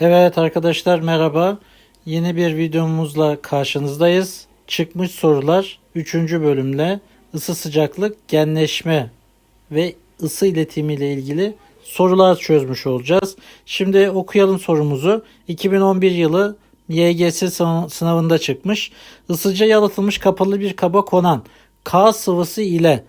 Evet arkadaşlar merhaba. Yeni bir videomuzla karşınızdayız. Çıkmış sorular 3. bölümle ısı sıcaklık genleşme ve ısı iletimi ile ilgili sorular çözmüş olacağız. Şimdi okuyalım sorumuzu. 2011 yılı YGS sınav- sınavında çıkmış. Isıca yalıtılmış kapalı bir kaba konan K sıvısı ile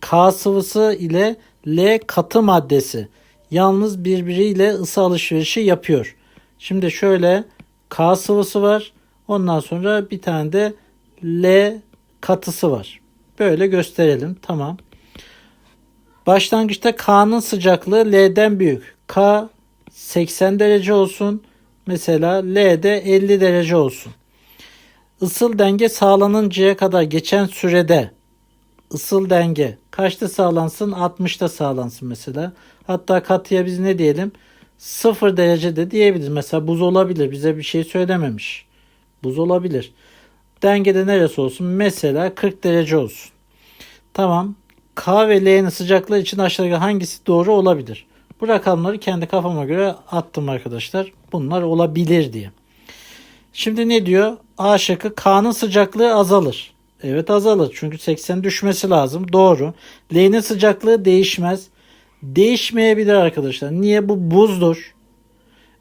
K sıvısı ile L katı maddesi yalnız birbiriyle ısı alışverişi yapıyor. Şimdi şöyle K sıvısı var. Ondan sonra bir tane de L katısı var. Böyle gösterelim. Tamam. Başlangıçta K'nın sıcaklığı L'den büyük. K 80 derece olsun. Mesela L de 50 derece olsun. Isıl denge sağlanıncaya kadar geçen sürede ısıl denge kaçta sağlansın? 60'ta sağlansın mesela. Hatta katıya biz ne diyelim? 0 derecede diyebiliriz. Mesela buz olabilir. Bize bir şey söylememiş. Buz olabilir. Dengede neresi olsun? Mesela 40 derece olsun. Tamam. K ve L'nin sıcaklığı için aşağıdaki hangisi doğru olabilir? Bu rakamları kendi kafama göre attım arkadaşlar. Bunlar olabilir diye. Şimdi ne diyor? A şıkkı K'nın sıcaklığı azalır. Evet azalır. Çünkü 80 düşmesi lazım. Doğru. L'nin sıcaklığı değişmez. Değişmeyebilir arkadaşlar. Niye? Bu buzdur.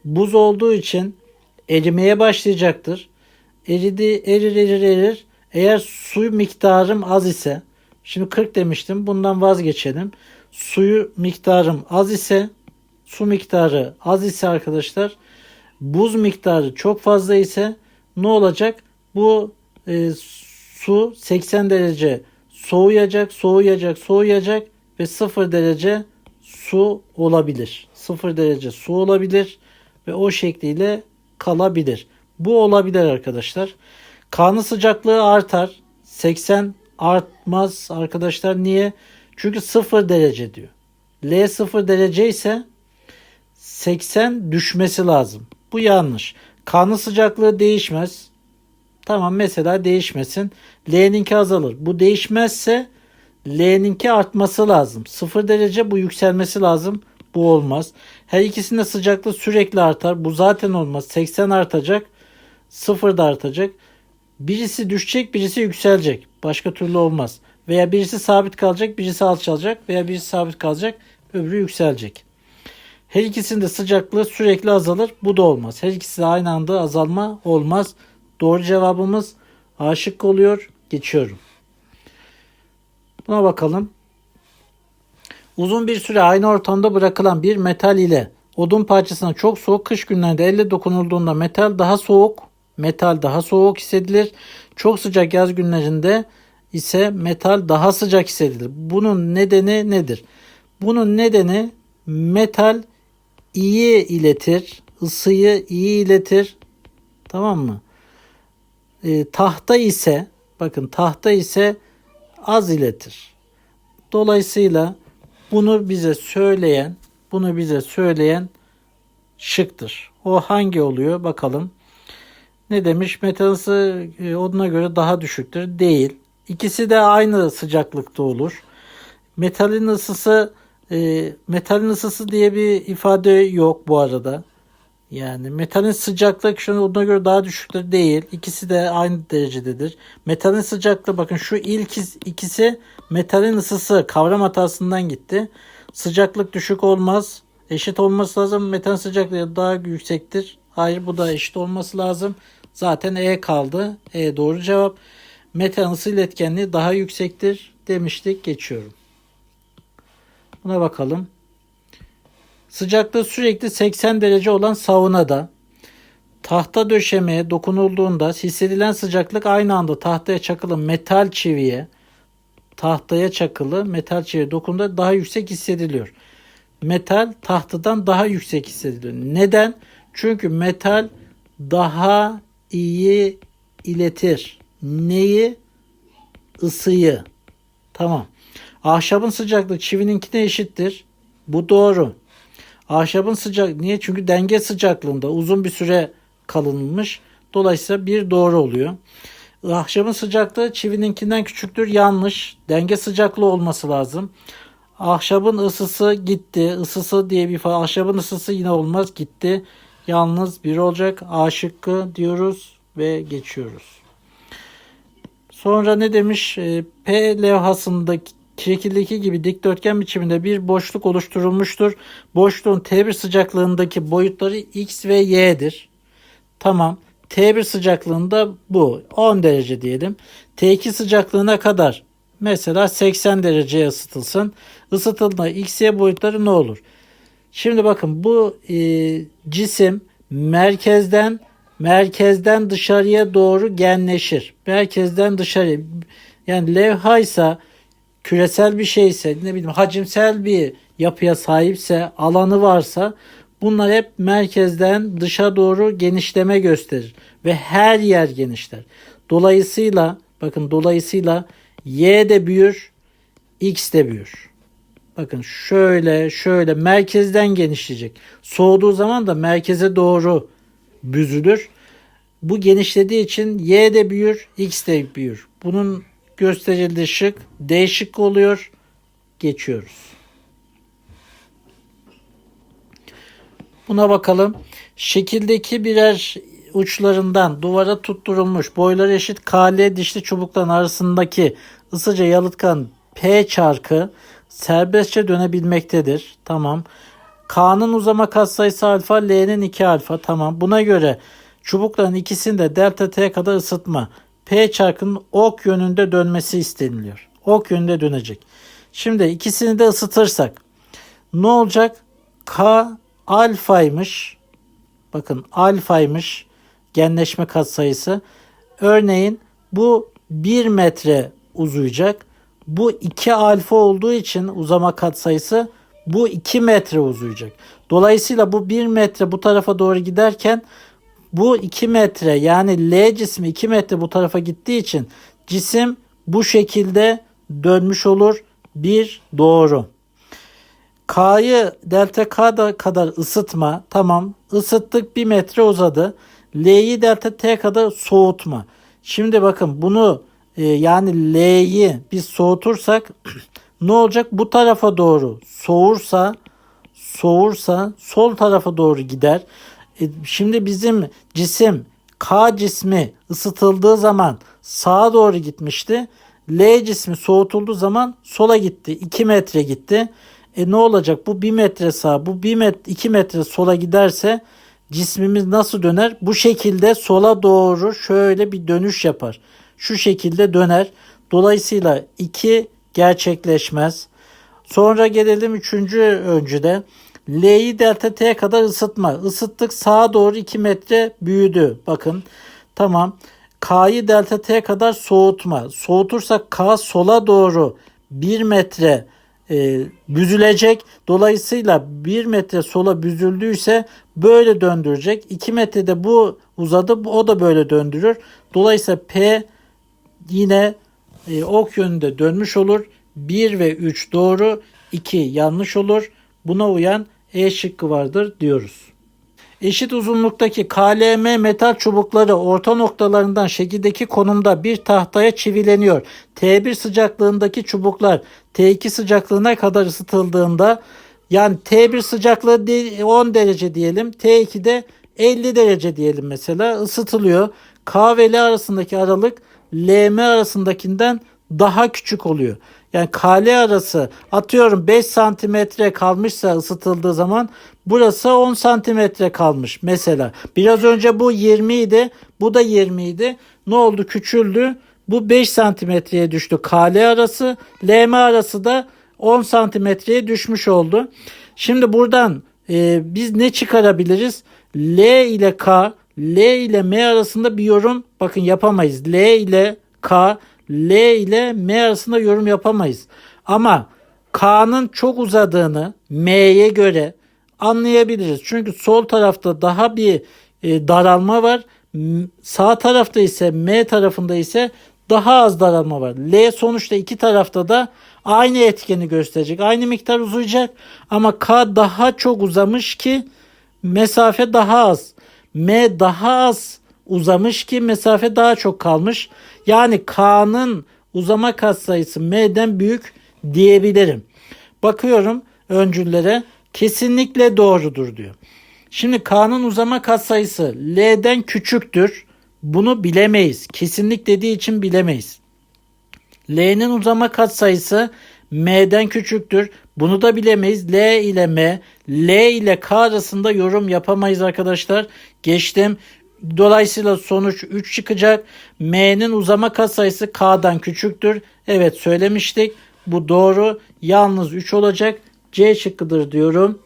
Buz olduğu için erimeye başlayacaktır. Eridi, erir, erir, erir. Eğer su miktarım az ise, şimdi 40 demiştim. Bundan vazgeçelim. Suyu miktarım az ise, su miktarı az ise arkadaşlar, buz miktarı çok fazla ise ne olacak? Bu e, su 80 derece soğuyacak, soğuyacak, soğuyacak ve 0 derece su olabilir. 0 derece su olabilir ve o şekliyle kalabilir. Bu olabilir arkadaşlar. Kanı sıcaklığı artar. 80 artmaz arkadaşlar. Niye? Çünkü 0 derece diyor. L 0 derece ise 80 düşmesi lazım. Bu yanlış. Kanı sıcaklığı değişmez. Tamam mesela değişmesin. L'ninki azalır. Bu değişmezse L'ninki artması lazım. 0 derece bu yükselmesi lazım. Bu olmaz. Her ikisinde sıcaklık sürekli artar. Bu zaten olmaz. 80 artacak. 0 da artacak. Birisi düşecek, birisi yükselecek. Başka türlü olmaz. Veya birisi sabit kalacak, birisi alçalacak veya birisi sabit kalacak, öbürü yükselecek. Her ikisinde sıcaklığı sürekli azalır. Bu da olmaz. Her ikisi de aynı anda azalma olmaz. Doğru cevabımız A şıkkı oluyor. Geçiyorum. Buna bakalım. Uzun bir süre aynı ortamda bırakılan bir metal ile odun parçasına çok soğuk kış günlerinde elle dokunulduğunda metal daha soğuk, metal daha soğuk hissedilir. Çok sıcak yaz günlerinde ise metal daha sıcak hissedilir. Bunun nedeni nedir? Bunun nedeni metal iyi iletir, ısıyı iyi iletir. Tamam mı? E, tahta ise bakın tahta ise az iletir. Dolayısıyla bunu bize söyleyen, bunu bize söyleyen şıktır. O hangi oluyor bakalım. Ne demiş? Metal ısı e, oduna göre daha düşüktür. Değil. İkisi de aynı sıcaklıkta olur. Metalin ısısı e, metalin ısısı diye bir ifade yok bu arada. Yani metalin sıcaklık şunu oduna göre daha düşüktür değil. İkisi de aynı derecededir. Metalin sıcaklığı bakın şu ilk ikisi metalin ısısı kavram hatasından gitti. Sıcaklık düşük olmaz. Eşit olması lazım. Metalin sıcaklığı daha yüksektir. Hayır bu da eşit olması lazım. Zaten E kaldı. E doğru cevap. Metalin ısı iletkenliği daha yüksektir demiştik. Geçiyorum. Buna bakalım. Sıcaklığı sürekli 80 derece olan saunada tahta döşemeye dokunulduğunda hissedilen sıcaklık aynı anda tahtaya çakılı metal çiviye tahtaya çakılı metal çiviye dokunduğunda daha yüksek hissediliyor. Metal tahtadan daha yüksek hissediliyor. Neden? Çünkü metal daha iyi iletir. Neyi? Isıyı. Tamam. Ahşabın sıcaklığı çivininkine eşittir. Bu doğru. Ahşabın sıcak niye? Çünkü denge sıcaklığında uzun bir süre kalınmış. Dolayısıyla bir doğru oluyor. Ahşabın sıcaklığı çivininkinden küçüktür. Yanlış. Denge sıcaklığı olması lazım. Ahşabın ısısı gitti. Isısı diye bir ifade. Ahşabın ısısı yine olmaz. Gitti. yalnız 1 olacak. A şıkkı diyoruz ve geçiyoruz. Sonra ne demiş? E, P levhasındaki şekildeki gibi dikdörtgen biçiminde bir boşluk oluşturulmuştur. Boşluğun T1 sıcaklığındaki boyutları X ve Y'dir. Tamam. T1 sıcaklığında bu 10 derece diyelim. T2 sıcaklığına kadar mesela 80 dereceye ısıtılsın. Isıtıldığında X, Y boyutları ne olur? Şimdi bakın bu e, cisim merkezden merkezden dışarıya doğru genleşir. Merkezden dışarı yani levha ise küresel bir şeyse ne bileyim hacimsel bir yapıya sahipse alanı varsa bunlar hep merkezden dışa doğru genişleme gösterir ve her yer genişler. Dolayısıyla bakın dolayısıyla y de büyür, x de büyür. Bakın şöyle şöyle merkezden genişleyecek. Soğuduğu zaman da merkeze doğru büzülür. Bu genişlediği için y de büyür, x de büyür. Bunun gösterildiği şık D şıkkı oluyor. Geçiyoruz. Buna bakalım. Şekildeki birer uçlarından duvara tutturulmuş boyları eşit KL dişli çubukların arasındaki ısıca yalıtkan P çarkı serbestçe dönebilmektedir. Tamam. K'nın uzama katsayısı alfa, L'nin 2 alfa. Tamam. Buna göre çubukların ikisinde delta T kadar ısıtma. P çarkının ok yönünde dönmesi isteniliyor. Ok yönünde dönecek. Şimdi ikisini de ısıtırsak ne olacak? K alfaymış. Bakın alfaymış genleşme katsayısı. Örneğin bu 1 metre uzayacak. Bu 2 alfa olduğu için uzama katsayısı bu 2 metre uzayacak. Dolayısıyla bu 1 metre bu tarafa doğru giderken bu 2 metre yani L cismi 2 metre bu tarafa gittiği için cisim bu şekilde dönmüş olur. Bir doğru. K'yı delta K kadar ısıtma. Tamam ısıttık 1 metre uzadı. L'yi delta T kadar soğutma. Şimdi bakın bunu e, yani L'yi biz soğutursak ne olacak? Bu tarafa doğru soğursa soğursa sol tarafa doğru gider. E, şimdi bizim cisim K cismi ısıtıldığı zaman sağa doğru gitmişti. L cismi soğutulduğu zaman sola gitti. 2 metre gitti. E ne olacak? Bu 1 metre sağa, bu 1 metre, 2 metre sola giderse cismimiz nasıl döner? Bu şekilde sola doğru şöyle bir dönüş yapar. Şu şekilde döner. Dolayısıyla 2 gerçekleşmez. Sonra gelelim üçüncü öncüde. L'yi delta T kadar ısıtma. Isıttık sağa doğru 2 metre büyüdü. Bakın tamam. K'yı delta T kadar soğutma. Soğutursak K sola doğru 1 metre e, büzülecek. Dolayısıyla 1 metre sola büzüldüyse böyle döndürecek. 2 metrede bu uzadı. O da böyle döndürür. Dolayısıyla P yine e, ok yönünde dönmüş olur. 1 ve 3 doğru. 2 yanlış olur. Buna uyan E şıkkı vardır diyoruz. Eşit uzunluktaki KLM metal çubukları orta noktalarından şekildeki konumda bir tahtaya çivileniyor. T1 sıcaklığındaki çubuklar T2 sıcaklığına kadar ısıtıldığında yani T1 sıcaklığı 10 derece diyelim. T2'de 50 derece diyelim mesela ısıtılıyor. K ve L arasındaki aralık LM arasındakinden daha küçük oluyor. Yani KL arası atıyorum 5 santimetre kalmışsa ısıtıldığı zaman burası 10 santimetre kalmış mesela. Biraz önce bu 20 idi bu da 20 idi. Ne oldu küçüldü. Bu 5 santimetreye düştü KL arası. LM arası da 10 santimetreye düşmüş oldu. Şimdi buradan e, biz ne çıkarabiliriz? L ile K, L ile M arasında bir yorum bakın yapamayız. L ile K, L ile M arasında yorum yapamayız. Ama K'nın çok uzadığını M'ye göre anlayabiliriz. Çünkü sol tarafta daha bir e, daralma var. Sağ tarafta ise M tarafında ise daha az daralma var. L sonuçta iki tarafta da aynı etkeni gösterecek. Aynı miktar uzayacak ama K daha çok uzamış ki mesafe daha az. M daha az uzamış ki mesafe daha çok kalmış. Yani K'nın uzama katsayısı M'den büyük diyebilirim. Bakıyorum öncüllere kesinlikle doğrudur diyor. Şimdi K'nın uzama katsayısı L'den küçüktür. Bunu bilemeyiz. Kesinlik dediği için bilemeyiz. L'nin uzama katsayısı M'den küçüktür. Bunu da bilemeyiz. L ile M, L ile K arasında yorum yapamayız arkadaşlar. Geçtim. Dolayısıyla sonuç 3 çıkacak. M'nin uzama katsayısı K'dan küçüktür. Evet söylemiştik. Bu doğru. Yalnız 3 olacak. C şıkkıdır diyorum.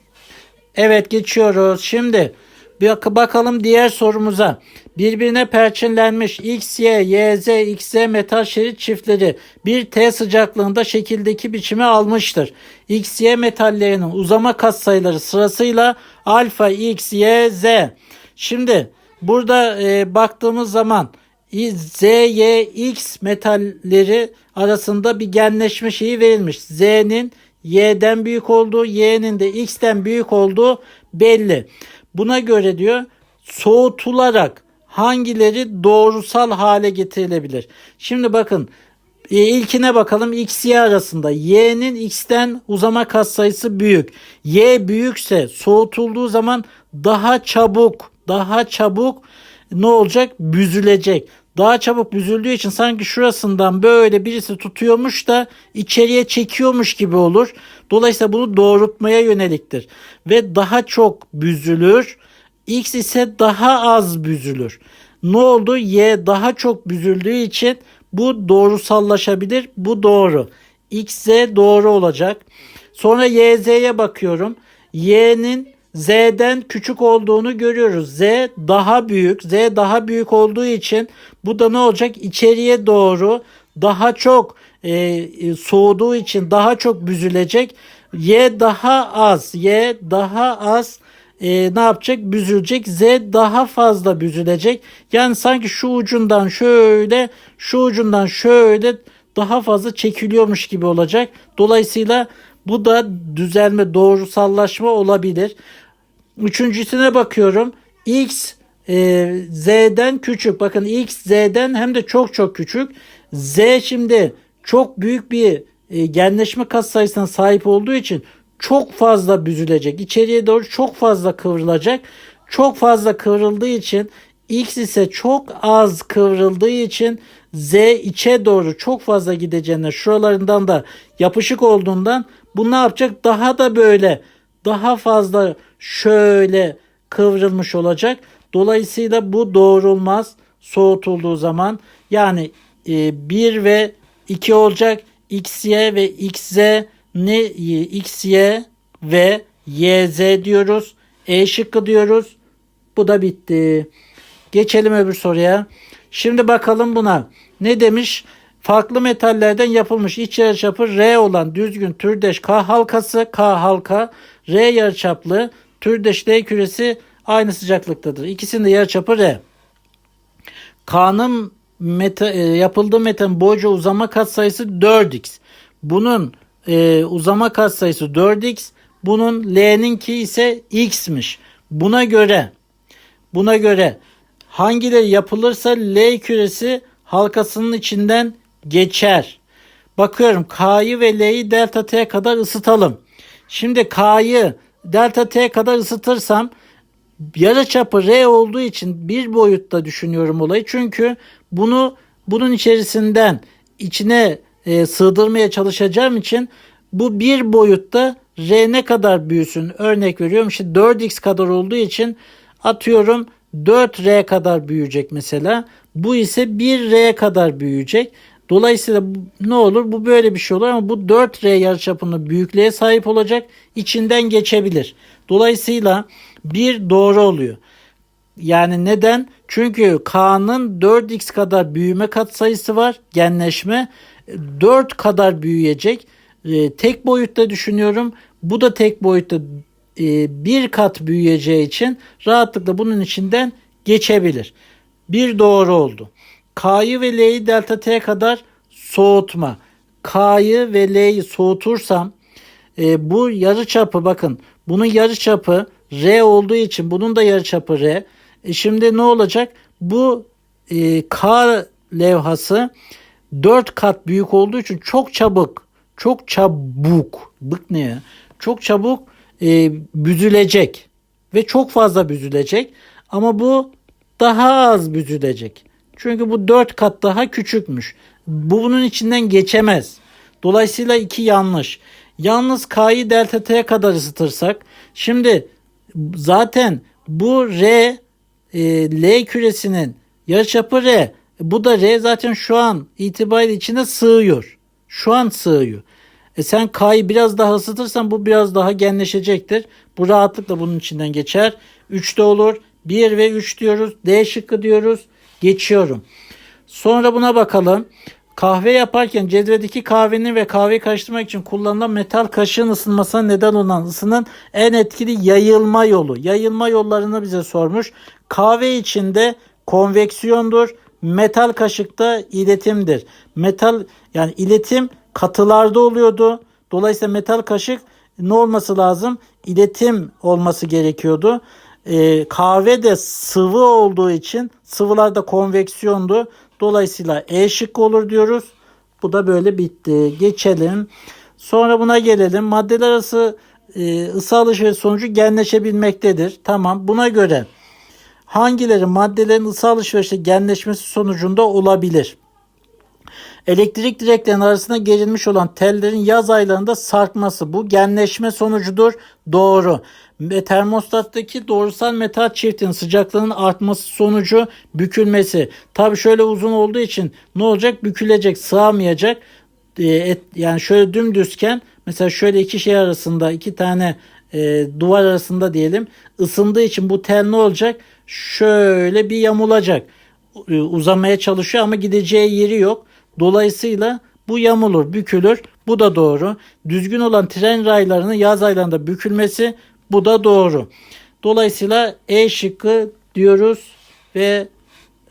Evet geçiyoruz. Şimdi bir bak- bakalım diğer sorumuza. Birbirine perçinlenmiş X, Y, Y, Z, X, Z metal şerit çiftleri bir T sıcaklığında şekildeki biçimi almıştır. X, Y metallerinin uzama katsayıları sırasıyla alfa, X, Y, Z. Şimdi burada e, baktığımız zaman Z, Y, X metalleri arasında bir genleşme şeyi verilmiş. Z'nin Y'den büyük olduğu, Y'nin de X'ten büyük olduğu belli. Buna göre diyor soğutularak hangileri doğrusal hale getirilebilir? Şimdi bakın e, ilkine bakalım x y arasında y'nin x'ten uzama katsayısı büyük. Y büyükse soğutulduğu zaman daha çabuk daha çabuk ne olacak? Büzülecek. Daha çabuk büzüldüğü için sanki şurasından böyle birisi tutuyormuş da içeriye çekiyormuş gibi olur. Dolayısıyla bunu doğrultmaya yöneliktir. Ve daha çok büzülür. X ise daha az büzülür. Ne oldu? Y daha çok büzüldüğü için bu doğrusallaşabilir. Bu doğru. X, Z doğru olacak. Sonra Y, Z'ye bakıyorum. Y'nin Z'den küçük olduğunu görüyoruz. Z daha büyük. Z daha büyük olduğu için bu da ne olacak? İçeriye doğru daha çok e, e, soğuduğu için daha çok büzülecek. Y daha az. Y daha az e, ne yapacak? Büzülecek. Z daha fazla büzülecek. Yani sanki şu ucundan şöyle, şu ucundan şöyle daha fazla çekiliyormuş gibi olacak. Dolayısıyla bu da düzelme, doğrusallaşma olabilir. Üçüncüsüne bakıyorum. X e, Z'den küçük. Bakın X Z'den hem de çok çok küçük. Z şimdi çok büyük bir e, genleşme katsayısına sahip olduğu için çok fazla büzülecek. İçeriye doğru çok fazla kıvrılacak. Çok fazla kıvrıldığı için X ise çok az kıvrıldığı için Z içe doğru çok fazla gideceğine şuralarından da yapışık olduğundan bu ne yapacak? Daha da böyle daha fazla şöyle kıvrılmış olacak. Dolayısıyla bu doğrulmaz soğutulduğu zaman. Yani e, 1 ve 2 olacak. XY ve XZ ne XY ve YZ diyoruz. E şıkkı diyoruz. Bu da bitti. Geçelim öbür soruya. Şimdi bakalım buna. Ne demiş? Farklı metallerden yapılmış iç yarıçapı R olan düzgün türdeş K halkası K halka R yarıçaplı türdeş L küresi aynı sıcaklıktadır. İkisinin de yarıçapı R. K'nın meta, e, yapıldığı metanın boyca uzama katsayısı 4x. Bunun e, uzama katsayısı 4x. Bunun L'ninki ise x'miş. Buna göre buna göre hangileri yapılırsa L küresi halkasının içinden geçer. Bakıyorum K'yı ve L'yi delta T kadar ısıtalım. Şimdi K'yı delta T kadar ısıtırsam yarıçapı R olduğu için bir boyutta düşünüyorum olayı. Çünkü bunu bunun içerisinden içine e, sığdırmaya çalışacağım için bu bir boyutta R ne kadar büyüsün örnek veriyorum. İşte 4x kadar olduğu için atıyorum 4R kadar büyüyecek mesela. Bu ise 1R kadar büyüyecek. Dolayısıyla ne olur? Bu böyle bir şey olur ama bu 4R yarıçapında büyüklüğe sahip olacak. içinden geçebilir. Dolayısıyla bir doğru oluyor. Yani neden? Çünkü K'nın 4x kadar büyüme katsayısı var. Genleşme 4 kadar büyüyecek. Ee, tek boyutta düşünüyorum. Bu da tek boyutta e, bir kat büyüyeceği için rahatlıkla bunun içinden geçebilir. Bir doğru oldu. K'yı ve L'yi delta T kadar soğutma. K'yı ve L'yi soğutursam e, bu yarı çapı bakın bunun yarı çapı R olduğu için bunun da yarı çapı R. E, şimdi ne olacak? Bu e, K levhası 4 kat büyük olduğu için çok çabuk çok çabuk bık ne ya? Çok çabuk e, büzülecek. ve çok fazla büzülecek. Ama bu daha az büzülecek. Çünkü bu 4 kat daha küçükmüş. Bu bunun içinden geçemez. Dolayısıyla iki yanlış. Yalnız K'yı delta T'ye kadar ısıtırsak şimdi zaten bu R e, L küresinin yarıçapı R. Bu da R zaten şu an itibariyle içine sığıyor. Şu an sığıyor. E sen K'yı biraz daha ısıtırsan bu biraz daha genleşecektir. Bu rahatlıkla bunun içinden geçer. 3'te olur. 1 ve 3 diyoruz. D şıkkı diyoruz. Geçiyorum. Sonra buna bakalım. Kahve yaparken cezvedeki kahvenin ve kahveyi karıştırmak için kullanılan metal kaşığın ısınmasına neden olan ısının en etkili yayılma yolu. Yayılma yollarını bize sormuş. Kahve içinde konveksiyondur. Metal kaşıkta iletimdir. Metal yani iletim katılarda oluyordu. Dolayısıyla metal kaşık ne olması lazım? İletim olması gerekiyordu. Ee, kahve de sıvı olduğu için sıvılarda konveksiyondu. Dolayısıyla E şıkkı olur diyoruz. Bu da böyle bitti. Geçelim. Sonra buna gelelim. Maddeler arası e, ısı alışveriş sonucu genleşebilmektedir. Tamam. Buna göre hangileri maddelerin ısı alışverişte genleşmesi sonucunda olabilir? Elektrik direklerinin arasında gerilmiş olan tellerin yaz aylarında sarkması bu genleşme sonucudur. Doğru. Ve termostattaki doğrusal metal çiftinin sıcaklığının artması sonucu bükülmesi. Tabi şöyle uzun olduğu için ne olacak? Bükülecek, sığamayacak. Ee, yani şöyle dümdüzken mesela şöyle iki şey arasında iki tane e, duvar arasında diyelim ısındığı için bu tel ne olacak? Şöyle bir yamulacak. E, uzamaya çalışıyor ama gideceği yeri yok. Dolayısıyla bu yamulur, bükülür. Bu da doğru. Düzgün olan tren raylarının yaz aylarında bükülmesi bu da doğru. Dolayısıyla E şıkkı diyoruz ve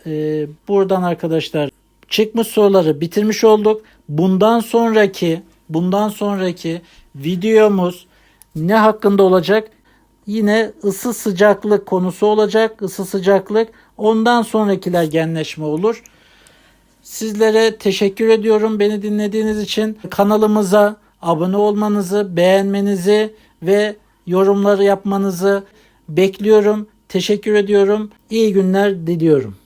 e, buradan arkadaşlar çıkmış soruları bitirmiş olduk. Bundan sonraki bundan sonraki videomuz ne hakkında olacak? Yine ısı sıcaklık konusu olacak. Isı sıcaklık. Ondan sonrakiler genleşme olur. Sizlere teşekkür ediyorum beni dinlediğiniz için. Kanalımıza abone olmanızı, beğenmenizi ve yorumları yapmanızı bekliyorum. Teşekkür ediyorum. İyi günler diliyorum.